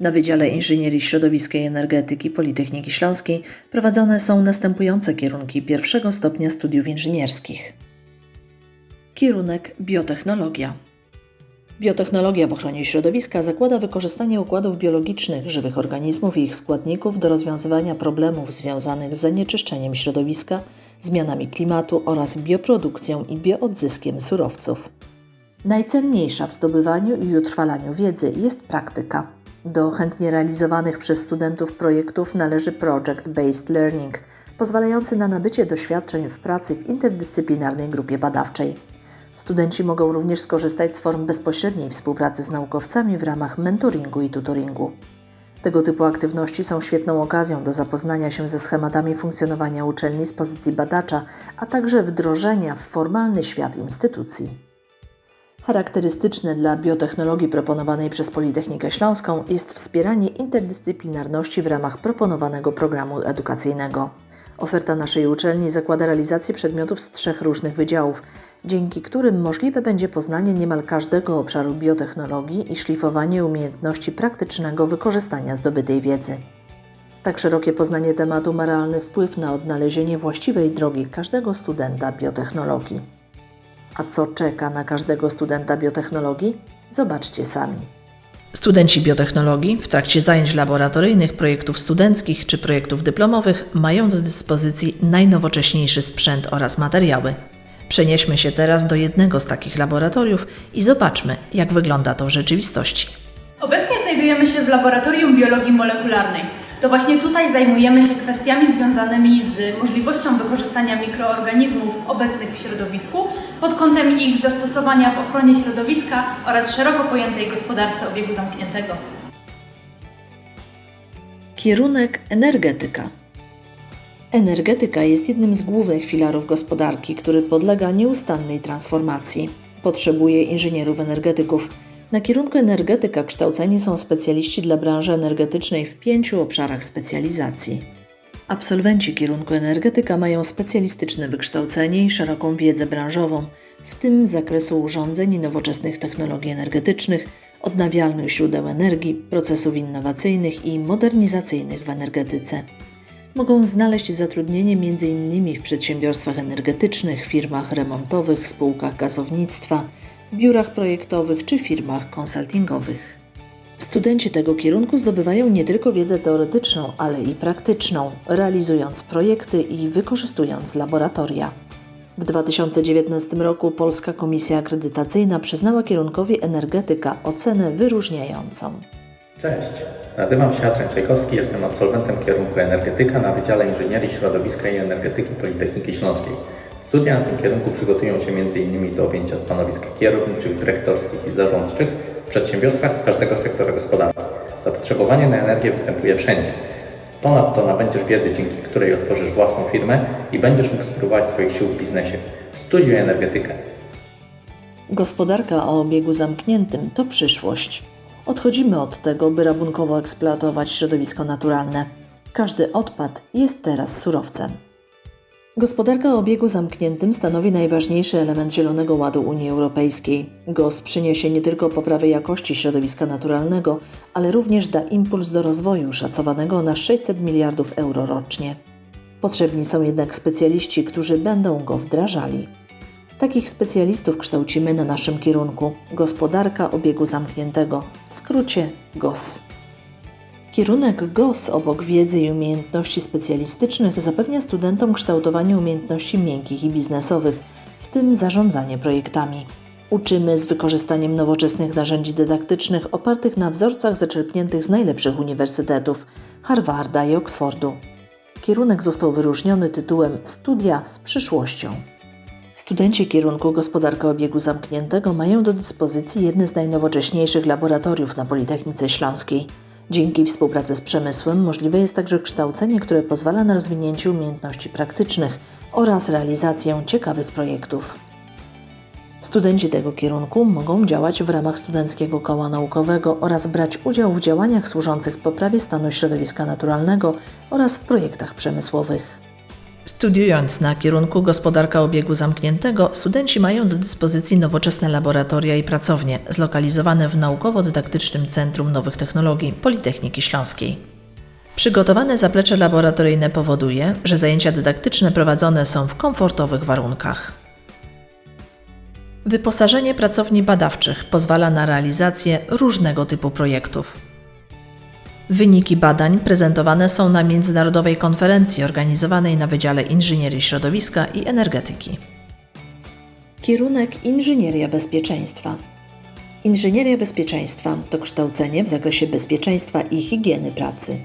Na Wydziale Inżynierii Środowiska i Energetyki Politechniki Śląskiej prowadzone są następujące kierunki pierwszego stopnia studiów inżynierskich. Kierunek biotechnologia. Biotechnologia w ochronie środowiska zakłada wykorzystanie układów biologicznych żywych organizmów i ich składników do rozwiązywania problemów związanych z zanieczyszczeniem środowiska, zmianami klimatu oraz bioprodukcją i bioodzyskiem surowców. Najcenniejsza w zdobywaniu i utrwalaniu wiedzy jest praktyka. Do chętnie realizowanych przez studentów projektów należy Project Based Learning, pozwalający na nabycie doświadczeń w pracy w interdyscyplinarnej grupie badawczej. Studenci mogą również skorzystać z form bezpośredniej współpracy z naukowcami w ramach mentoringu i tutoringu. Tego typu aktywności są świetną okazją do zapoznania się ze schematami funkcjonowania uczelni z pozycji badacza, a także wdrożenia w formalny świat instytucji. Charakterystyczne dla biotechnologii proponowanej przez Politechnikę Śląską jest wspieranie interdyscyplinarności w ramach proponowanego programu edukacyjnego. Oferta naszej uczelni zakłada realizację przedmiotów z trzech różnych wydziałów, dzięki którym możliwe będzie poznanie niemal każdego obszaru biotechnologii i szlifowanie umiejętności praktycznego wykorzystania zdobytej wiedzy. Tak szerokie poznanie tematu ma realny wpływ na odnalezienie właściwej drogi każdego studenta biotechnologii. A co czeka na każdego studenta biotechnologii? Zobaczcie sami. Studenci biotechnologii w trakcie zajęć laboratoryjnych, projektów studenckich czy projektów dyplomowych mają do dyspozycji najnowocześniejszy sprzęt oraz materiały. Przenieśmy się teraz do jednego z takich laboratoriów i zobaczmy, jak wygląda to w rzeczywistości. Obecnie znajdujemy się w laboratorium biologii molekularnej. To właśnie tutaj zajmujemy się kwestiami związanymi z możliwością wykorzystania mikroorganizmów obecnych w środowisku pod kątem ich zastosowania w ochronie środowiska oraz szeroko pojętej gospodarce obiegu zamkniętego. Kierunek energetyka. Energetyka jest jednym z głównych filarów gospodarki, który podlega nieustannej transformacji. Potrzebuje inżynierów energetyków. Na kierunku energetyka kształceni są specjaliści dla branży energetycznej w pięciu obszarach specjalizacji. Absolwenci kierunku energetyka mają specjalistyczne wykształcenie i szeroką wiedzę branżową, w tym z zakresu urządzeń i nowoczesnych technologii energetycznych, odnawialnych źródeł energii, procesów innowacyjnych i modernizacyjnych w energetyce. Mogą znaleźć zatrudnienie m.in. w przedsiębiorstwach energetycznych, firmach remontowych, spółkach gazownictwa, biurach projektowych czy firmach konsultingowych. Studenci tego kierunku zdobywają nie tylko wiedzę teoretyczną, ale i praktyczną, realizując projekty i wykorzystując laboratoria. W 2019 roku Polska Komisja Akredytacyjna przyznała kierunkowi energetyka ocenę wyróżniającą. Cześć, nazywam się Adrian Czajkowski, jestem absolwentem kierunku energetyka na Wydziale Inżynierii Środowiska i Energetyki Politechniki Śląskiej. Studia na tym kierunku przygotują się m.in. do objęcia stanowisk kierowniczych, dyrektorskich i zarządczych w przedsiębiorstwach z każdego sektora gospodarki. Zapotrzebowanie na energię występuje wszędzie. Ponadto nabędziesz wiedzy, dzięki której otworzysz własną firmę i będziesz mógł spróbować swoich sił w biznesie. Studiuj energetykę. Gospodarka o obiegu zamkniętym to przyszłość. Odchodzimy od tego, by rabunkowo eksploatować środowisko naturalne. Każdy odpad jest teraz surowcem. Gospodarka o obiegu zamkniętym stanowi najważniejszy element Zielonego Ładu Unii Europejskiej. GOS przyniesie nie tylko poprawę jakości środowiska naturalnego, ale również da impuls do rozwoju szacowanego na 600 miliardów euro rocznie. Potrzebni są jednak specjaliści, którzy będą go wdrażali. Takich specjalistów kształcimy na naszym kierunku Gospodarka obiegu zamkniętego, w skrócie GOS. Kierunek GOS obok wiedzy i umiejętności specjalistycznych zapewnia studentom kształtowanie umiejętności miękkich i biznesowych, w tym zarządzanie projektami. Uczymy z wykorzystaniem nowoczesnych narzędzi dydaktycznych opartych na wzorcach zaczerpniętych z najlepszych uniwersytetów Harvarda i Oxfordu. Kierunek został wyróżniony tytułem Studia z przyszłością. Studenci kierunku Gospodarka Obiegu Zamkniętego mają do dyspozycji jedne z najnowocześniejszych laboratoriów na Politechnice Śląskiej. Dzięki współpracy z przemysłem możliwe jest także kształcenie, które pozwala na rozwinięcie umiejętności praktycznych oraz realizację ciekawych projektów. Studenci tego kierunku mogą działać w ramach Studenckiego Koła Naukowego oraz brać udział w działaniach służących poprawie stanu środowiska naturalnego oraz w projektach przemysłowych. Studiując na kierunku gospodarka obiegu zamkniętego, studenci mają do dyspozycji nowoczesne laboratoria i pracownie zlokalizowane w naukowo-dydaktycznym Centrum Nowych Technologii Politechniki Śląskiej. Przygotowane zaplecze laboratoryjne powoduje, że zajęcia dydaktyczne prowadzone są w komfortowych warunkach. Wyposażenie pracowni badawczych pozwala na realizację różnego typu projektów. Wyniki badań prezentowane są na międzynarodowej konferencji organizowanej na Wydziale Inżynierii Środowiska i Energetyki. Kierunek Inżynieria Bezpieczeństwa. Inżynieria bezpieczeństwa to kształcenie w zakresie bezpieczeństwa i higieny pracy.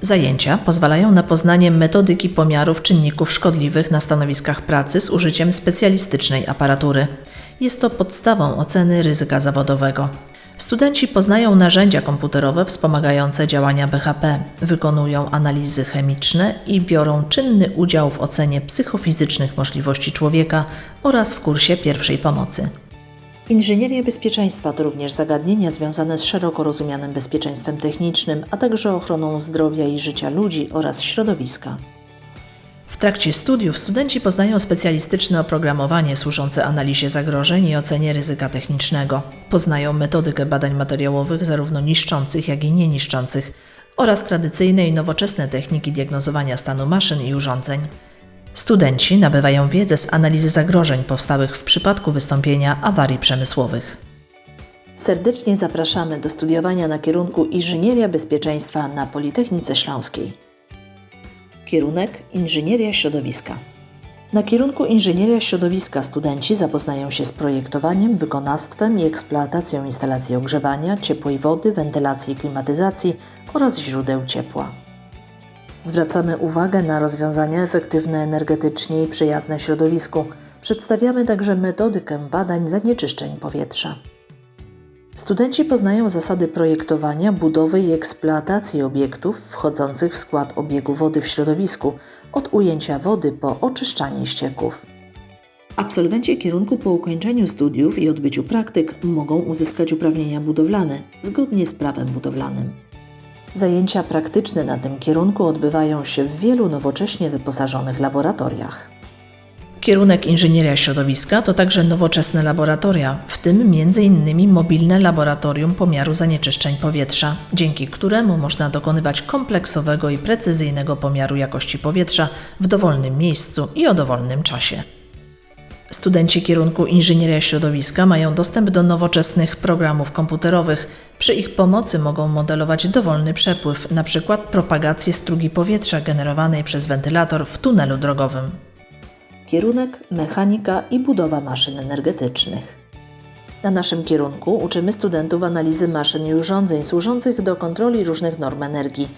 Zajęcia pozwalają na poznanie metodyki pomiarów czynników szkodliwych na stanowiskach pracy z użyciem specjalistycznej aparatury. Jest to podstawą oceny ryzyka zawodowego. Studenci poznają narzędzia komputerowe wspomagające działania BHP, wykonują analizy chemiczne i biorą czynny udział w ocenie psychofizycznych możliwości człowieka oraz w kursie pierwszej pomocy. Inżynieria bezpieczeństwa to również zagadnienia związane z szeroko rozumianym bezpieczeństwem technicznym, a także ochroną zdrowia i życia ludzi oraz środowiska. Trakcie studiów studenci poznają specjalistyczne oprogramowanie służące analizie zagrożeń i ocenie ryzyka technicznego. Poznają metodykę badań materiałowych, zarówno niszczących, jak i nieniszczących, oraz tradycyjne i nowoczesne techniki diagnozowania stanu maszyn i urządzeń. Studenci nabywają wiedzę z analizy zagrożeń powstałych w przypadku wystąpienia awarii przemysłowych. Serdecznie zapraszamy do studiowania na kierunku Inżynieria Bezpieczeństwa na Politechnice Śląskiej. Kierunek Inżynieria Środowiska. Na kierunku Inżynieria Środowiska studenci zapoznają się z projektowaniem, wykonawstwem i eksploatacją instalacji ogrzewania, ciepłej wody, wentylacji i klimatyzacji oraz źródeł ciepła. Zwracamy uwagę na rozwiązania efektywne energetycznie i przyjazne środowisku. Przedstawiamy także metodykę badań zanieczyszczeń powietrza. Studenci poznają zasady projektowania, budowy i eksploatacji obiektów wchodzących w skład obiegu wody w środowisku, od ujęcia wody po oczyszczanie ścieków. Absolwenci kierunku po ukończeniu studiów i odbyciu praktyk mogą uzyskać uprawnienia budowlane zgodnie z prawem budowlanym. Zajęcia praktyczne na tym kierunku odbywają się w wielu nowocześnie wyposażonych laboratoriach. Kierunek inżynieria środowiska to także nowoczesne laboratoria, w tym m.in. mobilne laboratorium pomiaru zanieczyszczeń powietrza, dzięki któremu można dokonywać kompleksowego i precyzyjnego pomiaru jakości powietrza w dowolnym miejscu i o dowolnym czasie. Studenci kierunku inżynieria środowiska mają dostęp do nowoczesnych programów komputerowych. Przy ich pomocy mogą modelować dowolny przepływ, np. propagację strugi powietrza generowanej przez wentylator w tunelu drogowym kierunek mechanika i budowa maszyn energetycznych. Na naszym kierunku uczymy studentów analizy maszyn i urządzeń służących do kontroli różnych norm energii.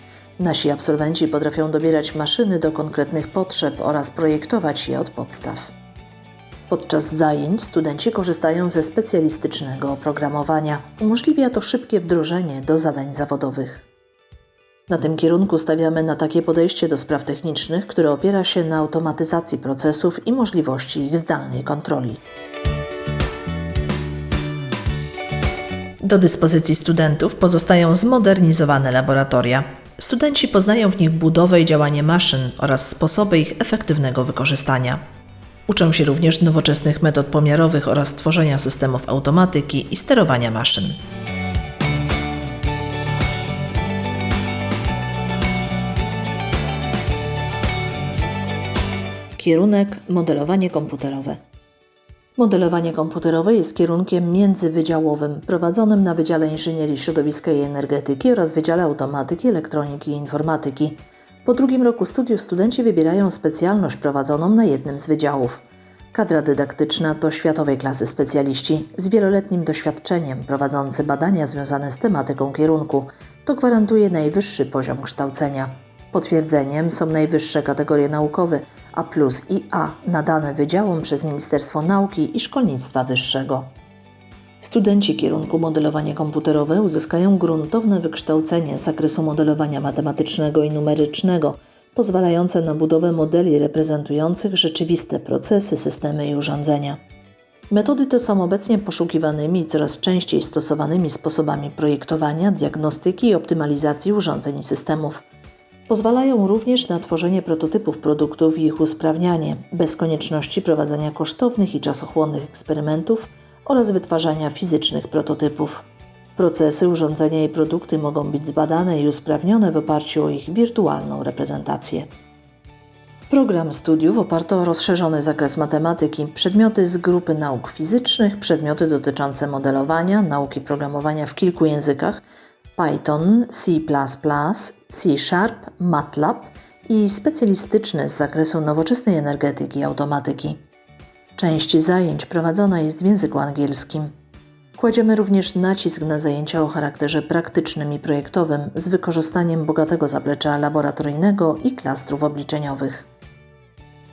Nasi absolwenci potrafią dobierać maszyny do konkretnych potrzeb oraz projektować je od podstaw. Podczas zajęć studenci korzystają ze specjalistycznego oprogramowania. Umożliwia to szybkie wdrożenie do zadań zawodowych. Na tym kierunku stawiamy na takie podejście do spraw technicznych, które opiera się na automatyzacji procesów i możliwości ich zdalnej kontroli. Do dyspozycji studentów pozostają zmodernizowane laboratoria. Studenci poznają w nich budowę i działanie maszyn oraz sposoby ich efektywnego wykorzystania. Uczą się również nowoczesnych metod pomiarowych oraz tworzenia systemów automatyki i sterowania maszyn. Kierunek modelowanie komputerowe. Modelowanie komputerowe jest kierunkiem międzywydziałowym prowadzonym na Wydziale Inżynierii Środowiska i Energetyki oraz Wydziale Automatyki, Elektroniki i Informatyki. Po drugim roku studiów studenci wybierają specjalność prowadzoną na jednym z wydziałów. Kadra dydaktyczna to światowej klasy specjaliści z wieloletnim doświadczeniem prowadzący badania związane z tematyką kierunku. To gwarantuje najwyższy poziom kształcenia. Potwierdzeniem są najwyższe kategorie naukowe – a plus i A nadane wydziałom przez Ministerstwo Nauki i Szkolnictwa Wyższego. Studenci kierunku modelowanie komputerowe uzyskają gruntowne wykształcenie z zakresu modelowania matematycznego i numerycznego, pozwalające na budowę modeli reprezentujących rzeczywiste procesy, systemy i urządzenia. Metody te są obecnie poszukiwanymi i coraz częściej stosowanymi sposobami projektowania, diagnostyki i optymalizacji urządzeń i systemów. Pozwalają również na tworzenie prototypów produktów i ich usprawnianie, bez konieczności prowadzenia kosztownych i czasochłonnych eksperymentów oraz wytwarzania fizycznych prototypów. Procesy, urządzenia i produkty mogą być zbadane i usprawnione w oparciu o ich wirtualną reprezentację. Program studiów oparto o rozszerzony zakres matematyki, przedmioty z grupy nauk fizycznych, przedmioty dotyczące modelowania, nauki programowania w kilku językach Python, C, C Sharp, MATLAB i specjalistyczne z zakresu nowoczesnej energetyki i automatyki. Część zajęć prowadzona jest w języku angielskim. Kładziemy również nacisk na zajęcia o charakterze praktycznym i projektowym z wykorzystaniem bogatego zaplecza laboratoryjnego i klastrów obliczeniowych.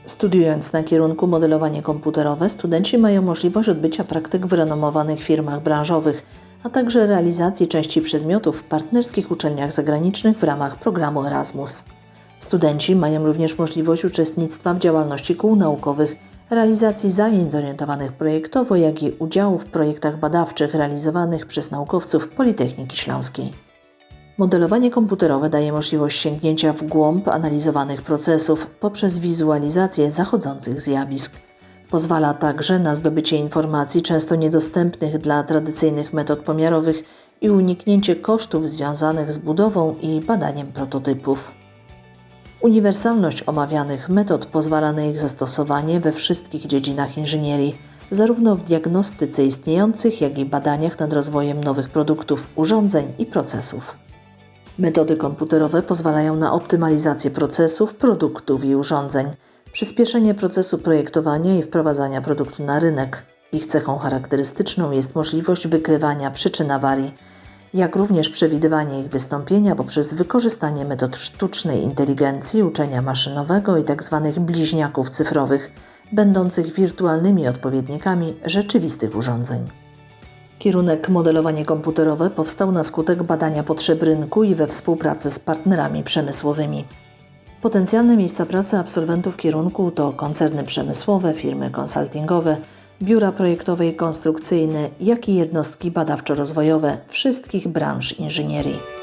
Studiując na kierunku modelowanie komputerowe, studenci mają możliwość odbycia praktyk w renomowanych firmach branżowych, a także realizacji części przedmiotów w partnerskich uczelniach zagranicznych w ramach programu Erasmus. Studenci mają również możliwość uczestnictwa w działalności kół naukowych, realizacji zajęć zorientowanych projektowo, jak i udziału w projektach badawczych realizowanych przez naukowców Politechniki Śląskiej. Modelowanie komputerowe daje możliwość sięgnięcia w głąb analizowanych procesów poprzez wizualizację zachodzących zjawisk. Pozwala także na zdobycie informacji często niedostępnych dla tradycyjnych metod pomiarowych i uniknięcie kosztów związanych z budową i badaniem prototypów. Uniwersalność omawianych metod pozwala na ich zastosowanie we wszystkich dziedzinach inżynierii, zarówno w diagnostyce istniejących, jak i badaniach nad rozwojem nowych produktów, urządzeń i procesów. Metody komputerowe pozwalają na optymalizację procesów, produktów i urządzeń, przyspieszenie procesu projektowania i wprowadzania produktu na rynek. Ich cechą charakterystyczną jest możliwość wykrywania przyczyn awarii, jak również przewidywanie ich wystąpienia poprzez wykorzystanie metod sztucznej inteligencji, uczenia maszynowego i tzw. bliźniaków cyfrowych, będących wirtualnymi odpowiednikami rzeczywistych urządzeń. Kierunek modelowanie komputerowe powstał na skutek badania potrzeb rynku i we współpracy z partnerami przemysłowymi. Potencjalne miejsca pracy absolwentów kierunku to koncerny przemysłowe, firmy konsultingowe, biura projektowe i konstrukcyjne, jak i jednostki badawczo-rozwojowe wszystkich branż inżynierii.